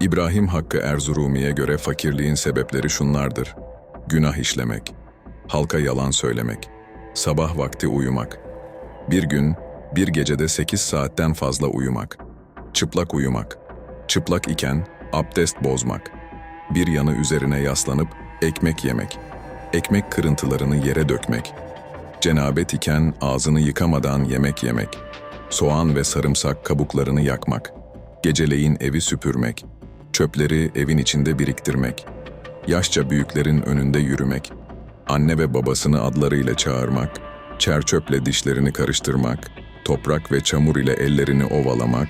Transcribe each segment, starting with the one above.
İbrahim Hakkı Erzurumi'ye göre fakirliğin sebepleri şunlardır. Günah işlemek, halka yalan söylemek, sabah vakti uyumak, bir gün, bir gecede 8 saatten fazla uyumak, çıplak uyumak, çıplak iken abdest bozmak, bir yanı üzerine yaslanıp ekmek yemek, ekmek kırıntılarını yere dökmek, cenabet iken ağzını yıkamadan yemek yemek, soğan ve sarımsak kabuklarını yakmak, geceleyin evi süpürmek, çöpleri evin içinde biriktirmek, yaşça büyüklerin önünde yürümek, anne ve babasını adlarıyla çağırmak, çerçöple dişlerini karıştırmak, toprak ve çamur ile ellerini ovalamak,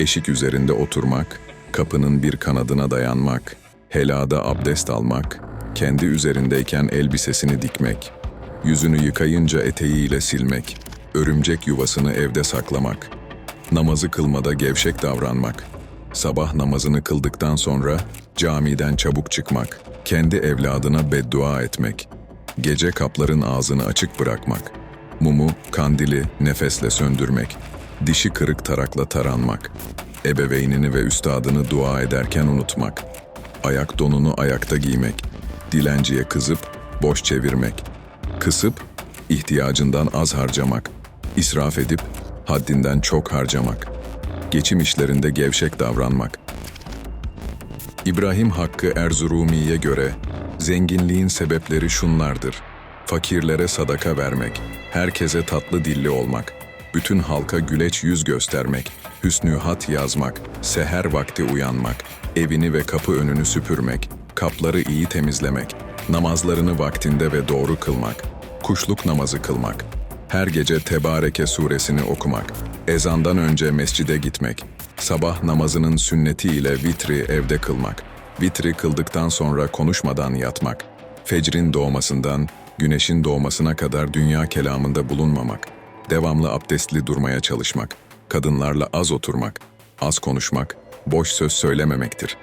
eşik üzerinde oturmak, kapının bir kanadına dayanmak, helada abdest almak, kendi üzerindeyken elbisesini dikmek, yüzünü yıkayınca eteğiyle silmek, örümcek yuvasını evde saklamak, namazı kılmada gevşek davranmak, sabah namazını kıldıktan sonra camiden çabuk çıkmak, kendi evladına beddua etmek, gece kapların ağzını açık bırakmak, mumu, kandili nefesle söndürmek, dişi kırık tarakla taranmak, ebeveynini ve üstadını dua ederken unutmak, ayak donunu ayakta giymek, dilenciye kızıp boş çevirmek, kısıp ihtiyacından az harcamak, israf edip haddinden çok harcamak, geçim işlerinde gevşek davranmak. İbrahim Hakkı Erzurumi'ye göre zenginliğin sebepleri şunlardır. Fakirlere sadaka vermek, herkese tatlı dilli olmak, bütün halka güleç yüz göstermek, hüsnü hat yazmak, seher vakti uyanmak, evini ve kapı önünü süpürmek, kapları iyi temizlemek, namazlarını vaktinde ve doğru kılmak, kuşluk namazı kılmak, her gece Tebareke suresini okumak, ezandan önce mescide gitmek, sabah namazının sünneti ile vitri evde kılmak, vitri kıldıktan sonra konuşmadan yatmak, fecrin doğmasından güneşin doğmasına kadar dünya kelamında bulunmamak, devamlı abdestli durmaya çalışmak, kadınlarla az oturmak, az konuşmak, boş söz söylememektir.